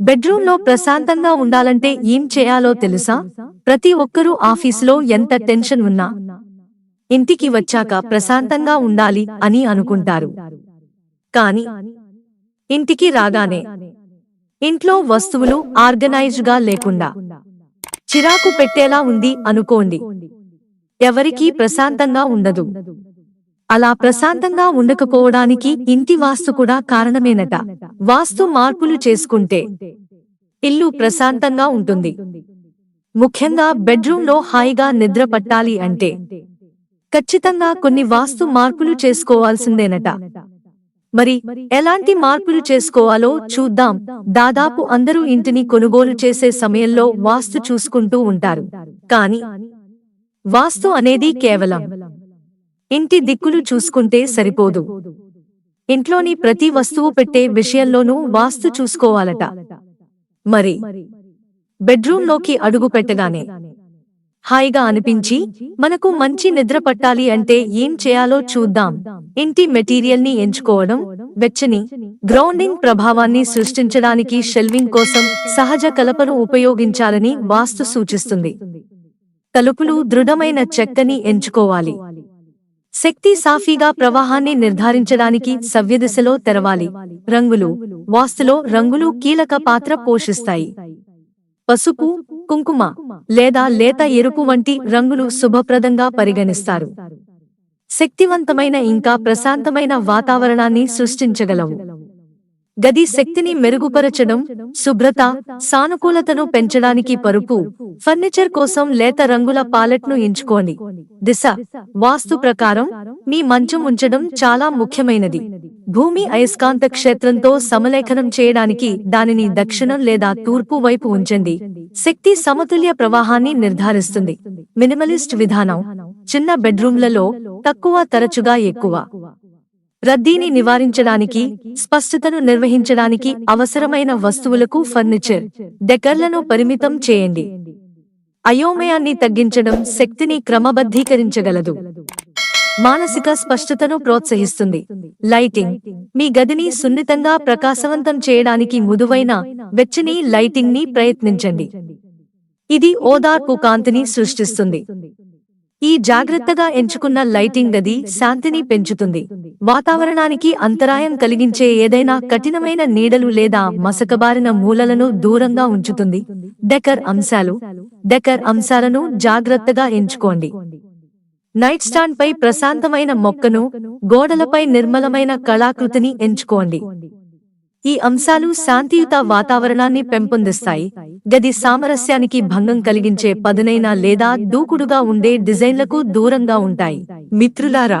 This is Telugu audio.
బెడ్రూమ్లో ప్రశాంతంగా ఉండాలంటే ఏం చేయాలో తెలుసా? ప్రతి ఒక్కరూ ఆఫీసులో ఎంత టెన్షన్ ఉన్నా ఇంటికి వచ్చాక ప్రశాంతంగా ఉండాలి అని అనుకుంటారు. కాని ఇంటికి రాగానే ఇంట్లో వస్తువులు ఆర్గనైజ్డ్గా లేకుండా చిరాకు పెట్టేలా ఉంది అనుకోండి. ఎవరికీ ప్రశాంతంగా ఉండదు. అలా ప్రశాంతంగా ఉండకపోవడానికి ఇంటి వాస్తు కూడా కారణమేనట. వాస్తు మార్పులు చేసుకుంటే ఇల్లు ప్రశాంతంగా ఉంటుంది. ముఖ్యంగా బెడ్రూమ్లో హాయిగా నిద్ర పట్టాలి అంటే ఖచ్చితంగా కొన్ని వాస్తు మార్పులు చేసుకోవాల్సిందేనట. మరి ఎలాంటి మార్పులు చేసుకోవాలో చూద్దాం. దాదాపు అందరూ ఇంటిని కొనుగోలు చేసే సమయంలో వాస్తు చూసుకుంటూ ఉంటారు. కాని వాస్తు అనేది కేవలం ఇంటి దిక్కులు చూసుకుంటే సరిపోదు. ఇంట్లోని ప్రతి వస్తువు పెట్టే విషయంలోనూ వాస్తు చూసుకోవాలట. మరి బెడ్రూంలోకి అడుగు పెట్టగానే హాయిగా అనిపించి మనకు మంచి నిద్ర పట్టాలి అంటే ఏం చేయాలో చూద్దాం. ఇంటి మెటీరియల్ని ఎంచుకోవడం వెచ్చని గ్రౌండింగ్ ప్రభావాన్ని సృష్టించడానికి షెల్వింగ్ కోసం సహజ కలపను ఉపయోగించాలని వాస్తు సూచిస్తుంది. తలుపులు దృఢమైన చెక్కని ఎంచుకోవాలి. శక్తి సాఫీగా ప్రవాహాన్ని నిర్ధారించడానికి సవ్యదిశలో తెరవాలి. రంగులు వాస్తులో రంగులు కీలక పాత్ర పోషిస్తాయి. పసుపు కుంకుమ లేదా లేత ఎరుపు వంటి రంగులు శుభప్రదంగా పరిగణిస్తారు. శక్తివంతమైన ఇంకా ప్రశాంతమైన వాతావరణాన్ని సృష్టించగలవు. గది శక్తిని మెరుగుపరచడం శుభ్రత సానుకూలతను పెంచడానికి పరుపు ఫర్నిచర్ కోసం లేత రంగుల పాలెట్ను ఎంచుకోండి దిశ వాస్తు ప్రకారం మీ మంచం ఉంచడం చాలా ముఖ్యమైనది. భూమి అయస్కాంత క్షేత్రంతో సమలేఖనం చేయడానికి దానిని దక్షిణం లేదా తూర్పు వైపు ఉంచండి. శక్తి సమతుల్య ప్రవాహాన్ని నిర్ధారిస్తుంది. మినిమలిస్ట్ విధానం చిన్న బెడ్రూమ్లలో తక్కువ తరచుగా ఎక్కువ. రద్దీని నివారించడానికి స్పష్టతను నిర్వహించడానికి అవసరమైన వస్తువులకు ఫర్నిచర్ డెకర్లను పరిమితం చేయండి. అయోమయాన్ని తగ్గించడం శక్తిని క్రమబద్ధీకరించగలదు. మానసిక స్పష్టతను ప్రోత్సహిస్తుంది. లైటింగ్ మీ గదిని సున్నితంగా ప్రకాశవంతం చేయడానికి మృదువైన వెచ్చని లైటింగ్ని ప్రయత్నించండి. ఇది ఓదార్పు కాంతిని సృష్టిస్తుంది. ఈ జాగ్రత్తగా ఎంచుకున్న లైటింగ్ గది శాంతిని పెంచుతుంది. వాతావరణానికి అంతరాయం కలిగించే ఏదైనా కఠినమైన నీడలు లేదా మసకబారిన మూలలను దూరంగా ఉంచుతుంది. డెకర్ అంశాలు. డెకర్ అంశాలను జాగ్రత్తగా ఎంచుకోండి. నైట్ స్టాండ్ పై ప్రశాంతమైన మొక్కను గోడలపై నిర్మలమైన కళాకృతిని ఎంచుకోండి. ఈ అంశాలు శాంతియుత వాతావరణాన్ని పెంపొందిస్తాయి. గది సామరస్యానికి భంగం కలిగించే పదునైన లేదా దూకుడుగా ఉండే డిజైన్లకు దూరంగా ఉంటాయి. మిత్రులారా